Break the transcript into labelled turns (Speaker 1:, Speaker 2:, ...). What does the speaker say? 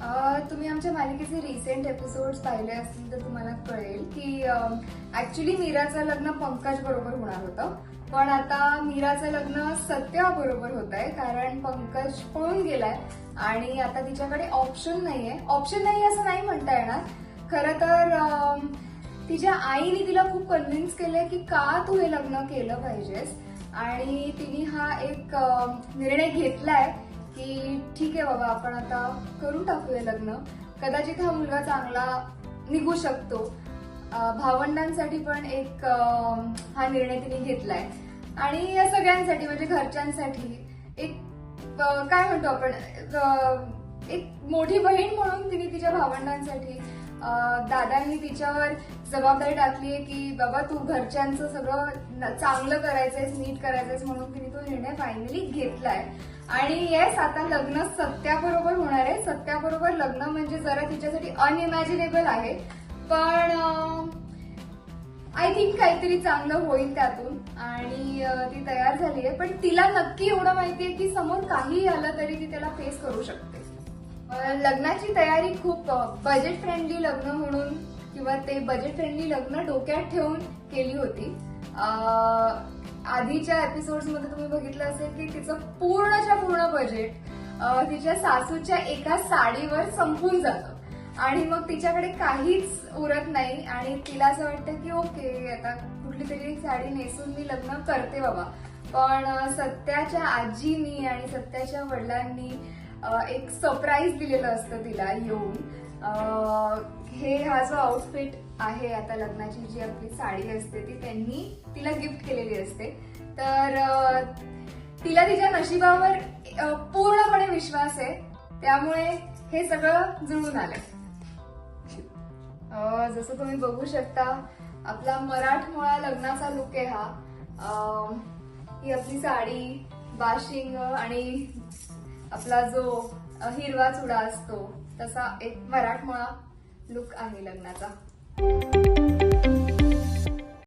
Speaker 1: तुम्ही आमच्या मालिकेचे रिसेंट एपिसोड पाहिले असतील तर तुम्हाला कळेल की ऍक्च्युली मीराचं लग्न पंकज बरोबर होणार होतं. पण आता मीराचं लग्न सत्या बरोबर होत आहे कारण पंकज पळून गेलाय आणि आता तिच्याकडे ऑप्शन नाहीये. ऑप्शन नाही असं नाही म्हणता येणार. खरं तर तिच्या आईने तिला खूप कन्व्हिन्स केलंय की का तू हे लग्न केलं पाहिजेस. आणि तिने हा एक निर्णय घेतलाय. की ठीक आहे बाबा आपण आता करून टाकू लग्न. कदाचित हा मुलगा चांगला निघू शकतो. भावंडांसाठी पण एक हा निर्णय तिने घेतलाय. आणि या सगळ्यांसाठी म्हणजे घरच्यांसाठी एक काय म्हणतो आपण एक मोठी बहीण म्हणून तिने तिच्या भावंडांसाठी दादांनी तिच्यावर जबाबदारी टाकली आहे की बाबा तू घरच्यांचं सगळं चांगलं करायचंयस नीट करायचंयस म्हणून तिने तो निर्णय फायनली घेतलाय. आणि येस आता लग्न सत्याबरोबर होणार आहे. सत्याबरोबर लग्न म्हणजे जरा तिच्यासाठी अनइमॅजिनेबल आहे. पण आय थिंक काहीतरी चांगलं होईल त्यातून. आणि ती तयार झाली आहे पण तिला नक्की एवढं माहिती आहे की समोर काही आलं तरी ती त्याला फेस करू शकते. लग्नाची तयारी खूप बजेट फ्रेंडली लग्न म्हणून किंवा ते बजेट फ्रेंडली लग्न डोक्यात ठेवून केली होती. आधीच्या एपिसोडमध्ये तुम्ही बघितलं असेल की तिचं पूर्णच्या पूर्ण बजेट तिच्या सासूच्या एका साडीवर संपून जातं. आणि मग तिच्याकडे काहीच उरत नाही आणि तिला असं वाटतं की ओके आता कुठली तरी साडी नेसून मी लग्न करते बाबा. पण सत्याच्या आजीनी आणि सत्याच्या वडिलांनी एक सरप्राईज दिलेलं असतं तिला येऊन. हे हा जो आउटफिट आहे आता लग्नाची जी आपली साडी असते ती त्यांनी तिला गिफ्ट केलेली असते. तर तिला तिच्या नशिबावर पूर्णपणे विश्वास आहे. त्यामुळे हे सगळं जुळून आलंय. जसं तुम्ही बघू शकता आपला मराठमोळा लग्नाचा लुक आहे हा. ही आपली साडी बाशिंग आणि आपला जो हिरवा चुडा असतो तसा एक मराठमोळा लुक आहे लग्नाचा.